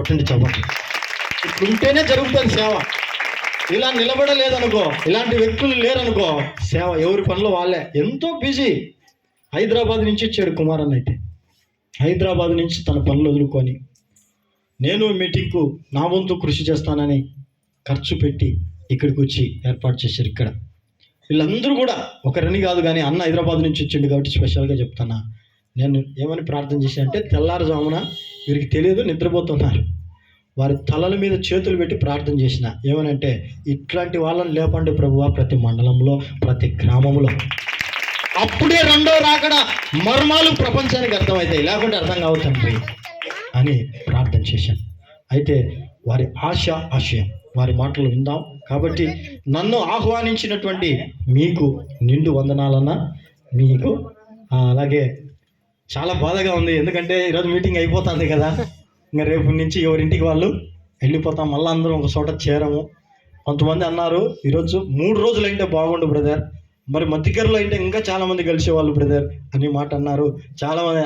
కొట్టండి చప్పట్లు ఉంటేనే జరుగుతుంది సేవ. ఇలా నిలబడలేదనుకో ఇలాంటి వ్యక్తులు లేరనుకో సేవ ఎవరి పనులు వాళ్ళే. ఎంతో బిజీ. హైదరాబాద్ నుంచి వచ్చాడు కుమారన్ అయితే. హైదరాబాద్ నుంచి తన పనులు వదులుకొని నేను మీటింగ్కు నా వంతు కృషి చేస్తానని ఖర్చు పెట్టి ఇక్కడికి వచ్చి ఏర్పాటు చేశారు ఇక్కడ. వీళ్ళందరూ కూడా ఒకరిని కాదు కానీ అన్న హైదరాబాద్ నుంచి వచ్చిండు కాబట్టి స్పెషల్గా చెప్తానా నేను ఏమని ప్రార్థన చేశాను అంటే తెల్లారుజామున వీరికి తెలియదు నిద్రపోతున్నారు. వారి తలల మీద చేతులు పెట్టి ప్రార్థన చేసిన. ఏమనంటే ఇట్లాంటి వాళ్ళని లేపండి ప్రభువా ప్రతి మండలంలో ప్రతి గ్రామంలో. అప్పుడే రెండో రాకడ మర్మాలు ప్రపంచానికి అర్థమవుతాయి. లేకుంటే అర్థం కావు అని ప్రార్థన చేశాను. అయితే వారి ఆశ ఆశయం వారి మాటలు విందాం. కాబట్టి నన్ను ఆహ్వానించినటువంటి మీకు నిండు వందనాలన్నా మీకు అలాగే చాలా బాధగా ఉంది. ఎందుకంటే ఈరోజు మీటింగ్ అయిపోతుంది కదా. ఇంకా రేపు నుంచి ఎవరింటికి వాళ్ళు వెళ్ళిపోతాం. మళ్ళీ అందరం ఒక చోట చేరము. కొంతమంది అన్నారు ఈరోజు మూడు రోజులు అయితే బాగుండు బ్రదర్. మరి మధ్యకరలో అయితే ఇంకా చాలామంది కలిసేవాళ్ళు బ్రదర్ అని మాట అన్నారు. చాలా మంది